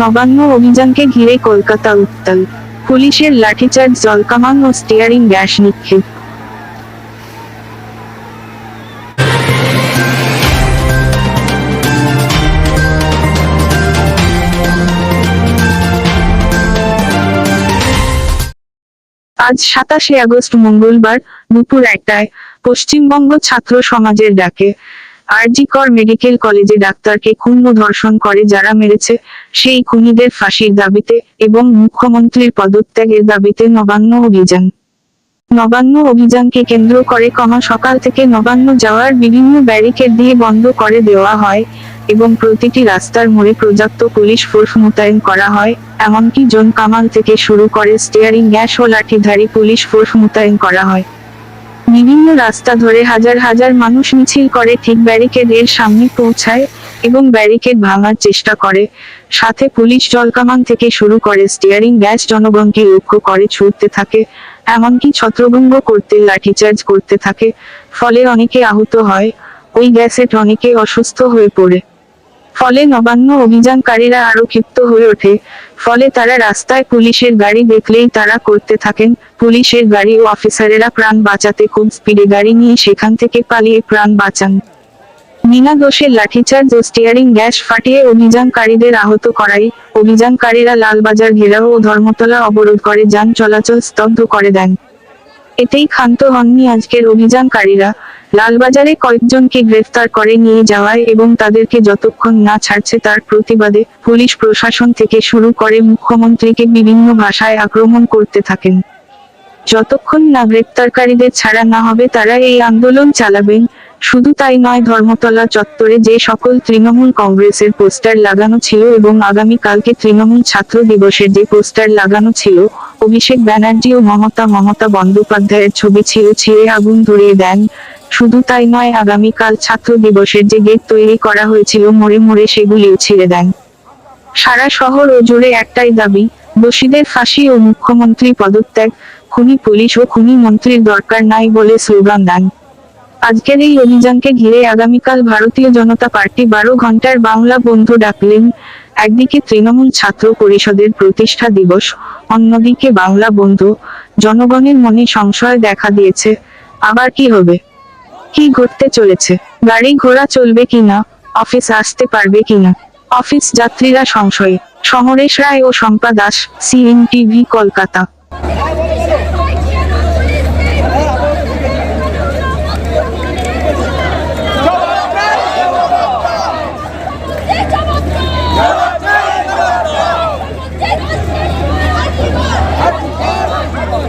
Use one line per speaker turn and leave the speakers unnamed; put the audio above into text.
নবান্ন অভিযানকে ঘিরে কলকাতা উত্তাল। পুলিশের লাঠিচার্জ, জলকামান ও স্টিয়ারিং গ্যাস নিক্ষেপ। আজ সাতাশে আগস্ট মঙ্গলবার দুপুর একটায় পশ্চিমবঙ্গ ছাত্র সমাজের ডাকে। আরজিকর মেডিকেল কলেজে ডাক্তারকে খুন ও ধর্ষণ করে যারা মেরেছে, সেই খুনিদের ফাঁসির দাবিতে এবং মুখ্যমন্ত্রীর পদত্যাগের দাবিতে নবান্ন অভিযান। নবান্ন অভিযানকে কেন্দ্র করে কমা সকাল থেকে নবান্ন যাওয়ার বিভিন্ন ব্যারিকেড দিয়ে বন্ধ করে দেওয়া হয় এবং প্রতিটি রাস্তার মোড়ে পর্যাপ্ত পুলিশ ফোর্স মোতায়েন করা হয়, এমনকি জন কামাল থেকে শুরু করে স্টিয়ারিং গ্যাস ও লাঠিধারী পুলিশ ফোর্স মোতায়েন করা হয়। বিভিন্ন রাস্তা ধরে হাজার হাজার মানুষ মিছিল করে, ঠিক ব্যারিকেড এর সামনে পৌঁছায় এবং ব্যারিকেড ভাঙার চেষ্টা করে। সাথে পুলিশ জলকামান থেকে শুরু করে স্টিয়ারিং গ্যাস জনগণকে লক্ষ্য করে ছুটতে থাকে। এমনকি ছত্রভঙ্গ করতে, লাঠিচার্জ করতে থাকে। ফলে অনেকে আহত হয়। ওই গ্যাসেট অনেকে অসুস্থ হয়ে পড়ে। ফলে নবান্ন অভিযানকারীরা আরও ক্ষিপ্ত হয়ে ওঠে। ফলে তারা রাস্তায় পুলিশের গাড়ি দেখলেই তারা করতে থাকেন। পুলিশের গাড়ি ও অফিসারেরা প্রাণ বাঁচাতে খুব স্পিডে গাড়ি নিয়ে সেখান থেকে পালিয়ে প্রাণ বাঁচান। বিনা দোষে লাঠিচার্জ ও স্টিয়ারিং গ্যাস ফাটিয়ে অভিযানকারীদের আহত করাই অভিযানকারীরা লালবাজার ঘেরাও ও ধর্মতলা অবরোধ করে যান, চলাচল স্তব্ধ করে দেন। এতেই ক্ষান্ত হননি আজকের অভিযানকারীরা। লালবাজারে কয়েকজনকে গ্রেফতার করে নিয়ে যাওয়ায় এবং তাদেরকে যতক্ষণ না ছাড়ছে তার প্রতিবাদে পুলিশ প্রশাসন থেকে শুরু করে মুখ্যমন্ত্রীকে বিভিন্ন ভাষায় আক্রমণ করতে থাকেন। যতক্ষণ না গ্রেপ্তারকারীদের ছাড়া না হবে তারা এই আন্দোলন চালাবেন। শুধু তাই নয় ধর্মতলা চত্বরে যে সকল তৃণমূল কংগ্রেসের পোস্টার লাগানো ছিল এবং আগামী কালকে তৃণমূল ছাত্র দিবসের যে পোস্টার লাগানো ছিল, অভিষেক ব্যানার্জি ও মমতা মমতা বন্দ্যোপাধ্যায়ের ছবি ছিল ছিঁড়ে আগুন ধরিয়ে দেন। শুধু তাই নয় আগামীকাল ছাত্র দিবসের যে গেট তৈরি করা হয়েছিল, মোড়ে মোড়ে সেগুলিও ছিঁড়ে দেন। সারা শহর ও জুড়ে একটাই দাবি, দোষীদের ফাঁসি ও মুখ্যমন্ত্রী পদত্যাগ, খুনি পুলিশ ও খুনি মন্ত্রীর দরকার নাই বলে স্লোগান দেন। আজকের এই অভিযানকে ঘিরে আগামীকাল ভারতীয় জনতা পার্টি বারো ঘণ্টার বাংলা বন্ধু ডাকলেন একদিকে তৃণমূল ছাত্র পরিষদের প্রতিষ্ঠা দিবস, অন্যদিকে বাংলা বন্ধু, জনগণের মনে সংশয় দেখা দিয়েছে। আবার কি হবে? কি ঘটতে চলেছে? গাড়ি ঘোড়া চলবে কিনা? অফিস আসতে পারবে কিনা? অফিস যাত্রীরা সংশয়ে। সমরেশ রায় ও শম্পা দাস সিএনটিভি কলকাতা।